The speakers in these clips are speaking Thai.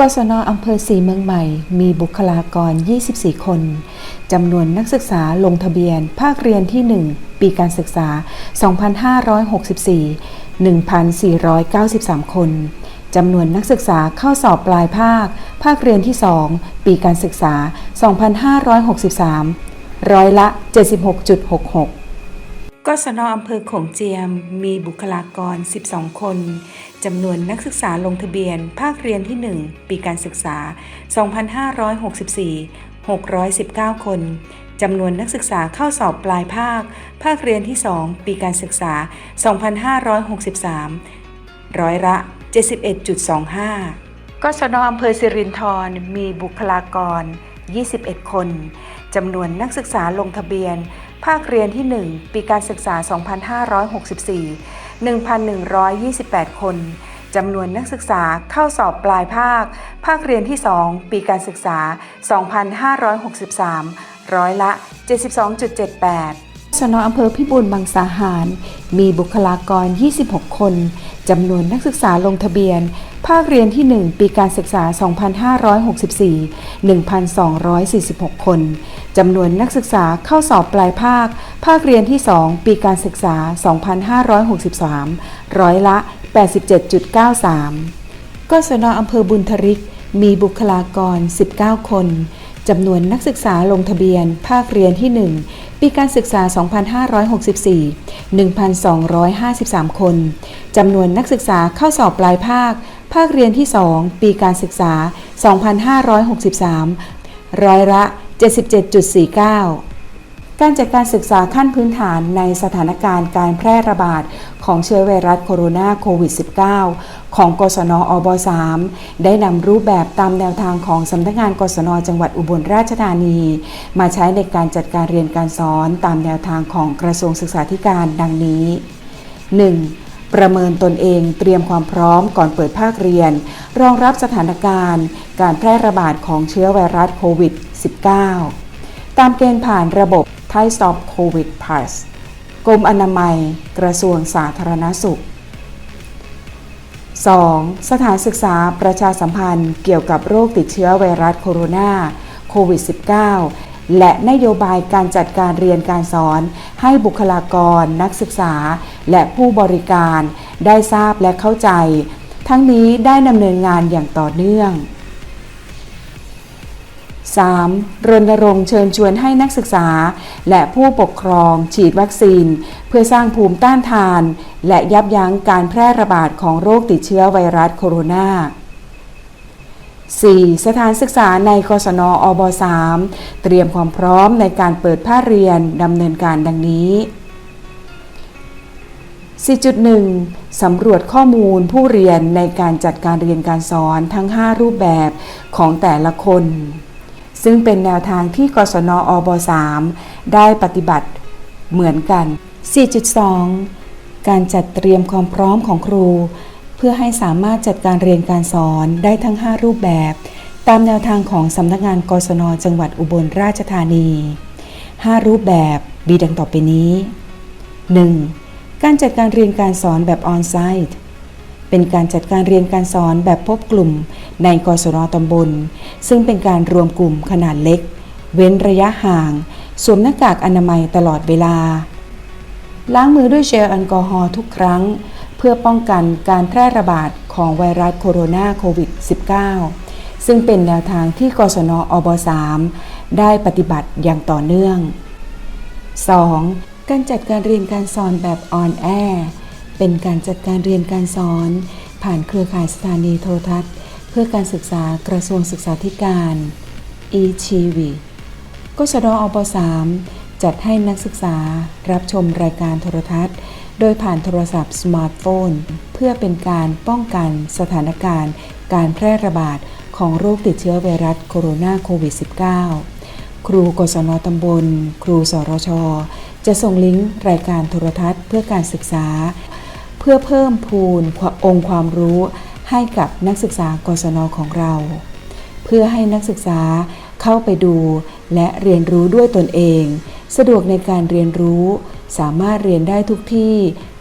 กศนอำเภอสีเมืองใหม่ มีบุคลากร 24 คน จำนวนนักศึกษาลงทะเบียน ภาคเรียนที่ 1 ปีการศึกษา 2564 1,493 คน จำนวนนักศึกษาเข้าสอบปลายภาค ภาคเรียนที่ 2 ปีการศึกษา 2563 ร้อยละ 76.66 กศนอำเภอโขงเจียมมีบุคลากร 12 คน จำนวนนักศึกษาลงทะเบียน ภาคเรียนที่ 1 ปีการศึกษา 2564 619 คน จำนวนนักศึกษาเข้าสอบปลายภาค ภาคเรียนที่ 2 ปีการศึกษา 2563 ร้อยละ 71.25 กศนอำเภอสิรินธรมีบุคลากร 21 คน จำนวนนักศึกษาลงทะเบียน ภาคเรียนที่ 1 ปีการศึกษา 2564 1,128 คนจำนวนนักศึกษาเข้าสอบปลายภาค ภาคเรียนที่ 2 ปีการศึกษา 2563 ร้อยละ 72.78 สนอำเภอพิบูลมังสาหาร มีบุคลากร 26 คนจำนวนนักศึกษาลงทะเบียน ภาคเรียนที่ 1 ปีการศึกษา 2564 1,246 คน จำนวนนักศึกษาเข้าสอบปลายภาค ภาคเรียนที่ 2 ปีการศึกษา 2563 ร้อยละ 87.93 กศนอำเภอบุญทริก มีบุคลากร 19 คนจำนวนนักศึกษาลงทะเบียน ภาคเรียนที่ 1 ปีการศึกษา 2564 1,253 คน จำนวนนักศึกษาเข้าสอบปลายภาค ภาคเรียนที่ 2 ปีการศึกษา 2563 ร้อยละ 77.49 การจัดการศึกษาขั้นพื้นฐานในสถานการณ์การแพร่ระบาดของเชื้อไวรัสโคโรนาโควิด -19 ของกศนอบ3ได้นำรูปแบบตามแนวทางของสำนักงานกศนจังหวัดอุบลราชธานี มาใช้ในการจัดการเรียนการสอนตามแนวทางของกระทรวงศึกษาธิการดังนี้ 1. ประเมินตนเองเตรียมความพร้อมก่อนเปิดภาคเรียน รองรับสถานการณ์ การแพร่ระบาดของเชื้อไวรัสโควิด -19 ตามเกณฑ์ผ่านระบบไทย Stop COVID Pass กรมอนามัย กระทรวงสาธารณสุข 2. สถานศึกษาประชาสัมพันธ์เกี่ยวกับโรคติดเชื้อไวรัสโคโรนาโควิด -19 และนโยบายการจัดการเรียนการสอน ให้บุคลากร นักศึกษา และผู้บริการ ได้ทราบและเข้าใจ ทั้งนี้ได้ดำเนินงานอย่างต่อเนื่อง 3. รณรงค์เชิญชวนให้นักศึกษา และผู้ปกครองฉีดวัคซีน เพื่อสร้างภูมิต้านทาน และยับยั้งการแพร่ระบาดของโรคติดเชื้อไวรัสโคโรนา 4. สถานศึกษาในกศนอบ3เตรียมความพร้อมในการเปิดภาคเรียนดำเนินการดังนี้ 4.1 สำรวจข้อมูลผู้เรียนในการจัดการเรียนการสอนทั้ง 5 รูปแบบของแต่ละคน ซึ่งเป็นแนวทางที่กศนอบ3ได้ปฏิบัติเหมือนกัน 4.2 การจัดเตรียมความพร้อมของครู เพื่อให้สามารถจัดการเรียนการสอนได้ทั้ง 5 รูปแบบ ตามแนวทางของสำนักงานกศนจังหวัดอุบลราชธานี 5 รูปแบบมีดังต่อไปนี้ 1. การจัดการเรียนการสอนแบบออนไซต์เป็นการจัดการเรียนการสอนแบบพบกลุ่มในกศนตำบล ซึ่งเป็นการรวมกลุ่มขนาดเล็ก เว้นระยะห่าง สวมหน้ากากอนามัยตลอดเวลา ล้างมือด้วยเจลแอลกอฮอล์ทุกครั้ง พื่อป้องกันการแพร่ระบาดของไวรัสโคโรนาโควิด -19 ซึ่งเป็นแนวทางที่กศนอบ3ได้ปฏิบัติอย่างต่อเนื่อง 2. การจัดการเรียนการสอนแบบออนแอร์เป็นการจัดการเรียนการสอน ผ่านเครือข่ายสถานีโทรทัศน์ เพื่อการศึกษากระทรวงศึกษาธิการ e-TV กศนอบ3จัดให้นักศึกษารับชมรายการโทรทัศน์ โดยผ่านโทรศัพท์สมาร์ทโฟน เพื่อเป็นการป้องกันสถานการณ์ การแพร่ระบาดของโรคติดเชื้อไวรัสโคโรนาโควิด -19 ครูกศนตำบล ครูสรช จะส่งลิงก์รายการโทรทัศน์เพื่อการศึกษา เพื่อเพิ่มพูนองค์ความรู้ให้กับนักศึกษากศนของเรา เพื่อให้นักศึกษาเข้าไปดู และเรียนรู้ด้วยตนเอง สะดวกในการเรียนรู้ สามารถเรียนได้ทุกที่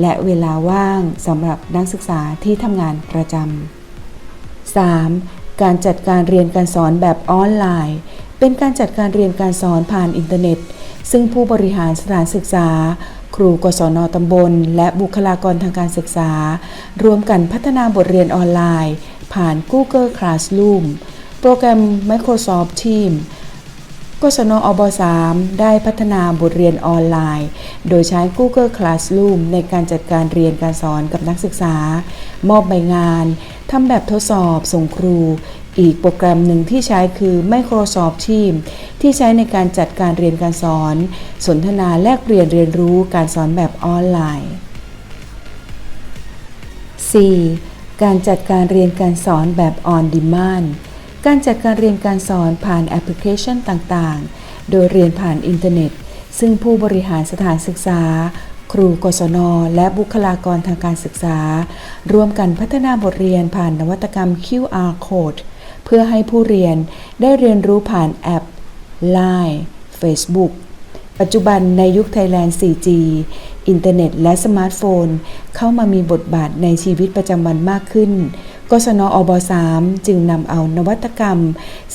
และเวลาว่างสำหรับนักศึกษาที่ทำงานประจำ 3. การจัดการเรียนการสอนแบบออนไลน์ เป็นการจัดการเรียนการสอนผ่านอินเทอร์เน็ต ซึ่งผู้บริหารสถานศึกษา ครูกศนตำบล และบุคลากรทางการศึกษา ร่วมกันพัฒนาบทเรียนออนไลน์ ผ่าน Google Classroom โปรแกรม Microsoft Teams กศนอบ3ได้พัฒนาบทเรียนออนไลน์ โดยใช้ Google Classroom ในการจัดการเรียนการสอนกับนักศึกษา มอบใบงานทำแบบทดสอบส่งครู อีกโปรแกรมหนึ่งที่ใช้คือ Microsoft Teams ที่ใช้ในการจัดการเรียนการสอน สนทนาแลกเปลี่ยนเรียนรู้การสอนแบบออนไลน์ 4. การจัดการเรียนการสอนแบบ on demand การจัดการเรียนการสอนผ่านแอปพลิเคชันต่างๆ โดยเรียนผ่านอินเทอร์เน็ต ซึ่งผู้บริหารสถานศึกษา ครูกศน และบุคลากรทางการศึกษา ร่วมกันพัฒนาบทเรียนผ่านนวัตกรรม QR Code เพื่อให้ผู้เรียนได้เรียนรู้ผ่านแอป Line Facebook ปัจจุบันในยุคไทยแลนด์ 4G อินเทอร์เน็ตและสมาร์ทโฟน เข้ามามีบทบาทในชีวิตประจำวันมากขึ้น กศนอบ3จึงนำเอานวัตกรรม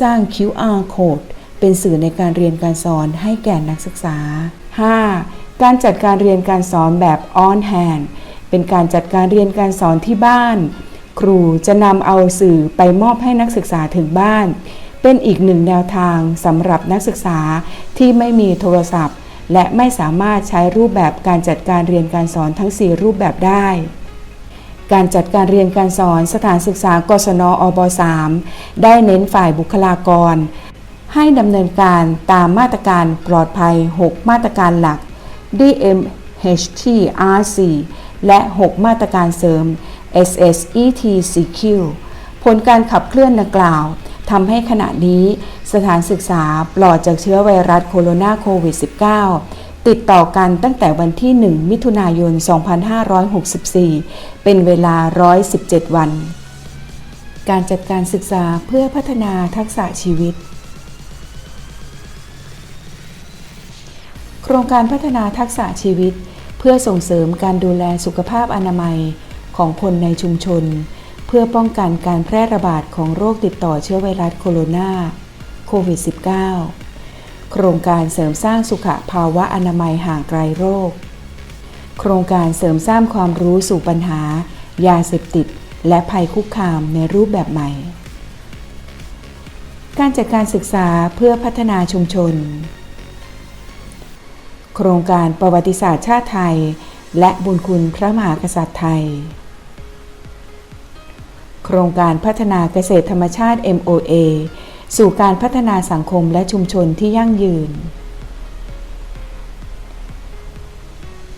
สร้าง QR Code เป็นสื่อในการเรียนการสอนให้แก่นักศึกษา 5. การจัดการเรียนการสอนแบบ on hand เป็นการจัดการเรียนการสอนที่บ้าน ครูจะนำเอาสื่อไปมอบให้นักศึกษาถึงบ้าน เป็นอีกหนึ่งแนวทางสำหรับนักศึกษาที่ไม่มีโทรศัพท์ และไม่สามารถใช้รูปแบบการจัดการเรียนการสอนทั้ง 4 รูปแบบได้ การจัดการเรียนการสอนสถานศึกษากศนอบ3ได้เน้นฝ่ายบุคลากร ให้ดำเนินการตามมาตรการปลอดภัย 6 มาตรการหลัก DMHTRC และ 6 มาตรการเสริม SSETCQ ผลการขับเคลื่อนดังกล่าวทำให้ขณะนี้สถานศึกษาปลอดจากเชื้อไวรัสโคโรนาโควิด -19 ติดต่อกันตั้งแต่วันที่ 1 มิถุนายน 2564 เป็นเวลา 117 วัน การจัดการศึกษาเพื่อพัฒนาทักษะชีวิต โครงการพัฒนาทักษะชีวิต เพื่อส่งเสริมการดูแลสุขภาพอนามัยของคนในชุมชน เพื่อป้องกันการแพร่ระบาดของโรคติดต่อเชื้อไวรัสโคโรนาโควิด -19 โครงการเสริมสร้างสุขภาวะอนามัยห่างไกลโรค โครงการเสริมสร้างความรู้สู่ปัญหา ยาเสพติด และภัยคุกคามในรูปแบบใหม่ การจัดการศึกษาเพื่อพัฒนาชุมชน โครงการประวัติศาสตร์ชาติไทย และบุญคุณพระมหากษัตริย์ไทย โครงการพัฒนาเกษตรธรรมชาติ MOA สู่การพัฒนาสังคมและชุมชนที่ยั่งยืน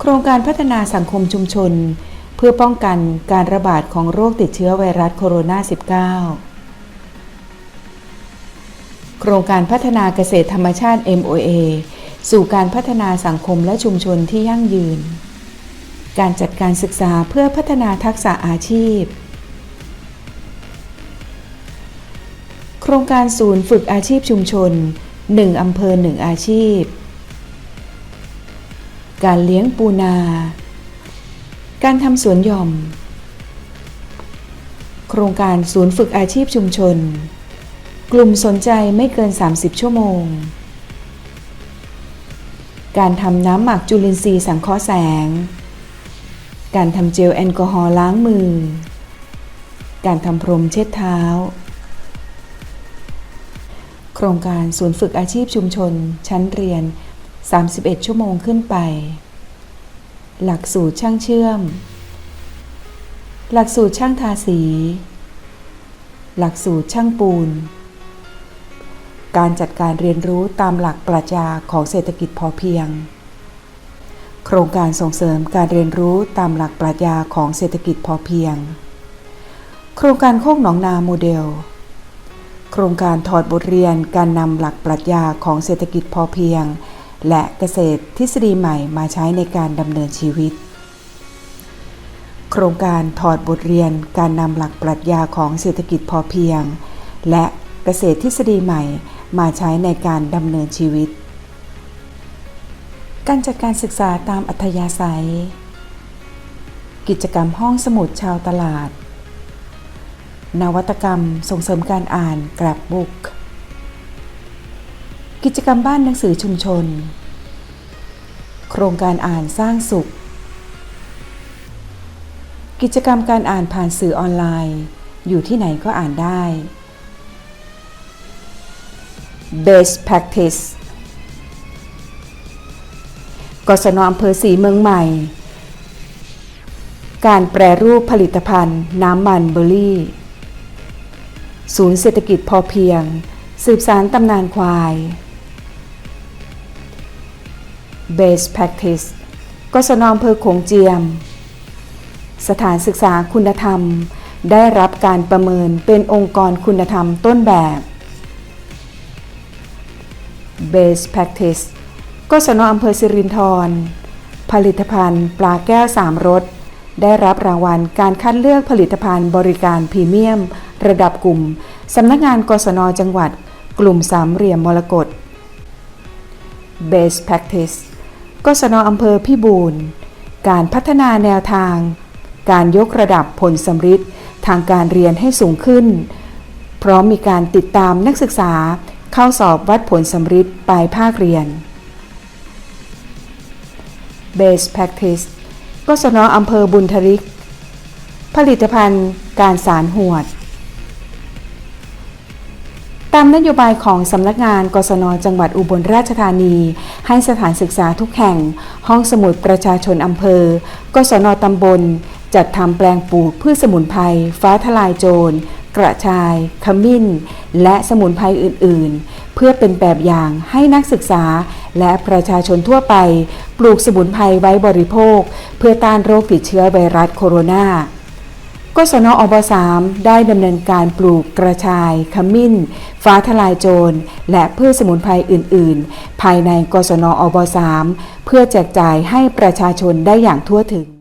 โครงการพัฒนาสังคมชุมชน เพื่อป้องกันการระบาดของโรคติดเชื้อไวรัสโคโรนา 19 โครงการพัฒนาเกษตรธรรมชาติ MOA สู่การพัฒนาสังคมและชุมชนที่ยั่งยืน การจัดการศึกษาเพื่อพัฒนาทักษะอาชีพ ครงการศูนย์ฝึกอาชีพชุมชน 1 อำเภอ 1 อาชีพ การเลี้ยงปูนา การทำสวนหย่อม โครงการศูนย์ฝึกอาชีพชุมชน กลุ่มสนใจไม่เกิน 30 ชั่วโมง การทำน้ำหมักจุลินทรีย์สังเคราะห์แสง การทำเจลแอลกอฮอล์ล้างมือ การทำพรมเช็ดเท้า ครงการศูนย์ฝึกอาชีพชุมชน ชั้นเรียน 31 ชั่วโมงขึ้นไป หลักสูตรช่างเชื่อม หลักสูตรช่างทาสี หลักสูตรช่างปูน การจัดการเรียนรู้ตามหลักปรัชญาของเศรษฐกิจพอเพียง โครงการส่งเสริมการเรียนรู้ตามหลักปรัชญาของเศรษฐกิจพอเพียง โครงการโคกหนองนาโมเดล โครงการถอดบทเรียนการนำหลักปรัชญาของเศรษฐกิจพอเพียง และเกษตรทฤษฎีใหม่มาใช้ในการดำเนินชีวิต โครงการถอดบทเรียนการนำหลักปรัชญาของเศรษฐกิจพอเพียง และเกษตรทฤษฎีใหม่มาใช้ในการดำเนินชีวิต การจัดการศึกษาตามอัธยาศัย กิจกรรมห้องสมุดชาวตลาด นวัตกรรมส่งเสริมการอ่านกราบบุกกิจกรรมบ้านหนังสือชุมชน โครงการอ่านสร้างสุข กิจกรรมการอ่านผ่านสื่อออนไลน์ อยู่ที่ไหนก็อ่านได้ Best Practice กศนอำเภอสีเมืองใหม่ การแปรรูปผลิตภัณฑ์น้ำมันเบอร์รี่ ศูนย์เศรษฐกิจพอเพียง สืบสารตำนานควาย Best Practice กศนอำเภอโขงเจียม สถานศึกษาคุณธรรม ได้รับการประเมินเป็นองค์กรคุณธรรมต้นแบบ Best Practice กศนอำเภอสิรินธร ผลิตภัณฑ์ปลาแก้วสามรสได้รับรางวัลการคัดเลือกผลิตภัณฑ์บริการพรีเมียม ระดับกลุ่ม สำนักงานกศนจังหวัด กลุ่มสามเหลี่ยมมรกต Best Practice กศนอำเภอพิบูรณ์ การพัฒนาแนวทาง การยกระดับผลสำฤทธิ์ทางการเรียนให้สูงขึ้น พร้อมมีการติดตามนักศึกษาเข้าสอบวัดผลสำฤทธิ์ปลายภาคเรียน Best Practice กศนอำเภอบุญทริก ผลิตภัณฑ์การสารหวด ตามนโยบายของสำนักงานกศนจังหวัดอุบลราชธานี ให้สถานศึกษาทุกแห่ง ห้องสมุดประชาชนอำเภอ กศนตำบล จัดทำแปลงปลูกพืชสมุนไพรฟ้าทลายโจร กระชาย ขมิ้น และสมุนไพรอื่น ๆ เพื่อเป็นแบบอย่างให้นักศึกษาและประชาชนทั่วไป ปลูกสมุนไพรไว้บริโภค เพื่อต้านโรคติดเชื้อไวรัสโคโรนา กศนอบสามได้ดำเนินการปลูกกระชาย ขมิ้น ฟ้าทลายโจร และพืชสมุนไพรอื่น ๆ ภายในกศนอบสามเพื่อแจกจ่ายให้ประชาชนได้อย่างทั่วถึง